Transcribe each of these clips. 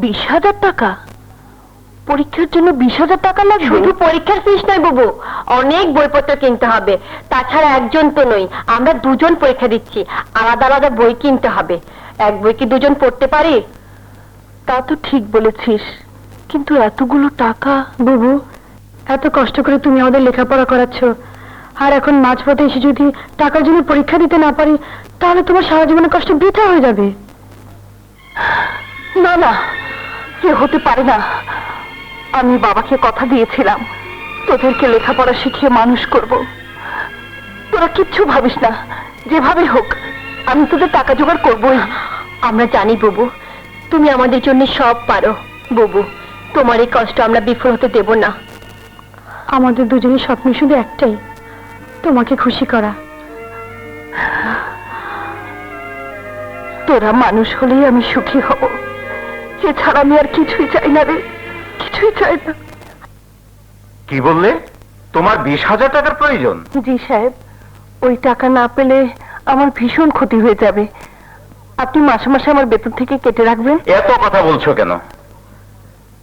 বিশ হাজার টাকা? পরীক্ষার জন্য বিশ হাজার টাকা লাগবে? শুধু পরীক্ষার ফিস নয় বাবু। অনেক বইপত্র কিনতে হবে। তাছাড়া একজন তো নই। আমরা দুজন পরীক্ষা দিচ্ছি। আলাদা আলাদা বই কিনতে হবে। এক বই কি দুজন পড়তে পারি? তা তো ঠিক বলেছিস। কিন্তু এতগুলো টাকা? বুবু এত কষ্ট করে তুমি আমাদের লেখাপড়া করাচ্ছ। আর এখন মাঝপথে এসে যদি টাকার জন্য পরীক্ষা দিতে না পারি তাহলে তোমার সারা জীবনের কষ্ট বৃথা হয়ে যাবে। না না। এ হতে পারে না। আমি বাবাকে কথা দিয়েছিলাম। তোদেরকে লেখাপড়া শিখিয়ে মানুষ করব। তোরা কিচ্ছু ভাবিস না। যেভাবে হোক আমি তোদের টাকা জোগাড় করবই। আমরা জানি বুবু। তুমি আমাদের জন্য সব পারো বুবু। তোমার এই কষ্ট আমরা বিফল হতে দেব না। আমাদের দুজনের স্বপ্ন শুধু একটাই তোমাকে খুশি করা। তোরা মানুষ হলেই আমি সুখী হব। এছাড়া আমি আর কিছুই চাই না রে। কিছুই চাই না। কি বললে? তোমার বিশ হাজার টাকার প্রয়োজন। জি সাহেব ওই টাকা না পেলে আমার ভীষণ ক্ষতি হয়ে যাবে। আপনি মাসে মাসে আমার বেতন থেকে কেটে রাখবেন? এত কথা বলছো কেন?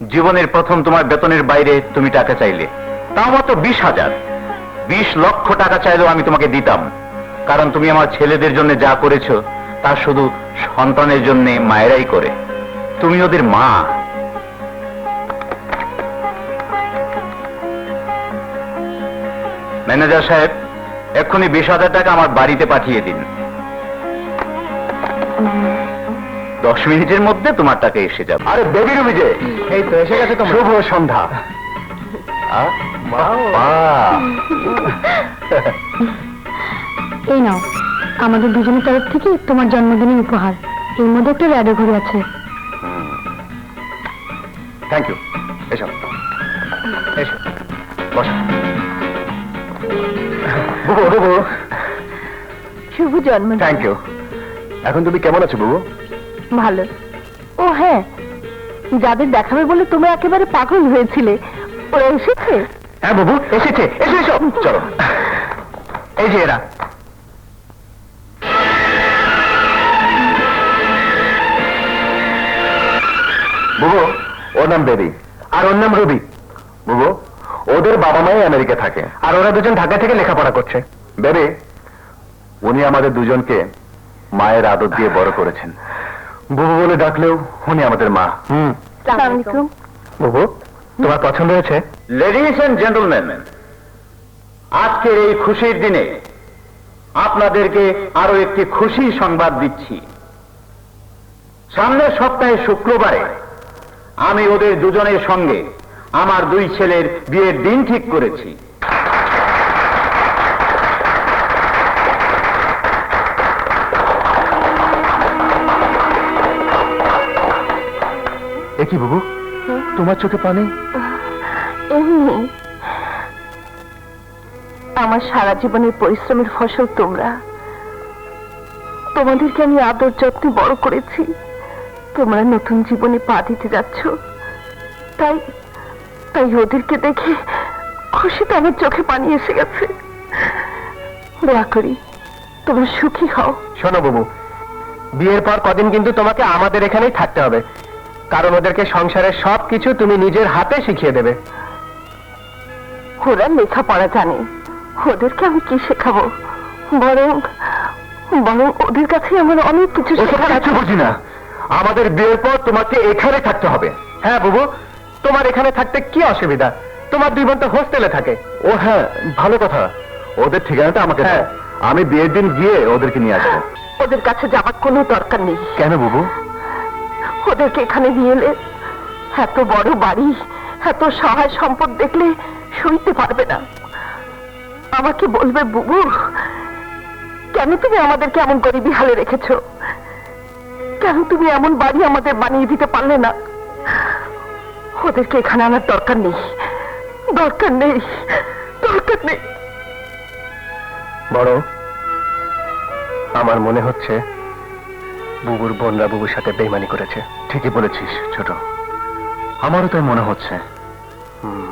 জীবনের প্রথম তোমার বেতনের বাইরে তুমি টাকা চাইলে। তাও মাত্র বিশ হাজার। বিশ লক্ষ টাকা চাইলেও আমি তোমাকে দিতাম। কারণ তুমি আমার ছেলেদের জন্য যা করেছ তা শুধু সন্তানের জন্য মায়েরাই করে। তুমি ওদের মা। ম্যানেজার সাহেব এক্ষুনি বিশ হাজার টাকা আমার বাড়িতে পাঠিয়ে দিন। দশ মিনিটের মধ্যে তোমার টাকা এসে যাবে। আরে বেবি রুবি যে। এই তো এসে গেছে তোমার। শুভ সন্ধ্যা। এই নাও আমাদের দুজনের তরফ থেকে তোমার জন্মদিনের উপহার। এর মধ্যে একটা র্যাডো ঘড়ি আছে। থ্যাংক ইউ এসো। এসো। বসো। বুবু বুবু। শুভ জন্মদিন। থ্যাংক ইউ এখন তুমি কেমন আছো বুবু? ভালো। ও হ্যাঁ। যাদের দেখাবে বলে তোমরা একেবারে পাগল হয়েছিলে। ওরা এসেছে? হ্যাঁ বাবু এসেছে। এসো এসো। চলো। এই যে এরা। ওর নাম বেবি। আর ওর নাম রবি। বুবু ওদের বাবা মাই আমেরিকা থাকে আর ওরা দুজন ঢাকা থেকে লেখাপড়া করছে। বেবি উনি আমাদের দুজনকে মায়ের আদর দিয়ে বড় করেছেন। বুবু বলে ডাকলেও উনি আমাদের মা। হুম। বুবু তোমার পছন্দ হয়েছে? লেডিস এন্ড জেন্টলম্যান আজকের এই খুশির দিনে আপনাদেরকে আরও একটি খুশি সংবাদ দিচ্ছি। সামনের সপ্তাহে শুক্রবারে আমি ওদের দুজনের সঙ্গে আমার দুই ছেলের বিয়ের দিন ঠিক করেছি। একই বাবু? তোমার চোখে পানি? এমনি আমার সারা জীবনের পরিশ্রমের ফসল তোমরা। তোমাদেরকে আমি আদর যত্নে বড় করেছি। তোমরা নতুন জীবনে পা দিতে যাচ্ছ তাই তাই ওদেরকে দেখে খুশিতে আমার চোখে পানি এসে গেছে। দোয়া করি তোমরা সুখী হও। শোনো বাবু বিয়ের পর কদিন কিন্তু তোমাকে আমাদের এখানেই থাকতে হবে। কারণ ওদেরকে সংসারের সব কিছু তুমি নিজের হাতে শিখিয়ে দেবে। ওরা লেখাপড়া জানে ওদেরকে আমি কি শেখাবো? বরং বরং ওদের কাছে আমার অনেক কিছু শেখার আছে। বুঝি না। আমাদের বিয়ের পর তোমাকে এখানে থাকতে হবে। হ্যাঁ বাবু? তোমার এখানে থাকতে কি অসুবিধা? তোমার দুই বোন তো হোস্টেলে থাকে। ও হ্যাঁ ভালো কথা। ওদের ঠিকানাটা আমাকে দাও। আমি বিয়ের দিন গিয়ে ওদেরকে নিয়ে আসব। ওদের কাছে যাবার কোনো দরকার নেই। কেন বাবু? ওদেরকে এখানে নিয়ে এলে এত বড় বাড়ি এত সহায় সম্পদ দেখলে সইতে পারবে না। আমাকে বলবে বুবু কেন তুমি আমাদেরকে এমন গরিবী হালে রেখেছো? কেন তুমি এমন বাড়ি আমাদের বানিয়ে দিতে পারলে না? ওদেরকে এখানে আনার দরকার নেই। দরকার নেই। দরকার নেই। বড় আমার মনে হচ্ছে বুবুর বোনরা বুবুর সাথে বেইমানি করেছে। ঠিকই বলেছিস ছোট। আমারও তাই মনে হচ্ছে। হুম,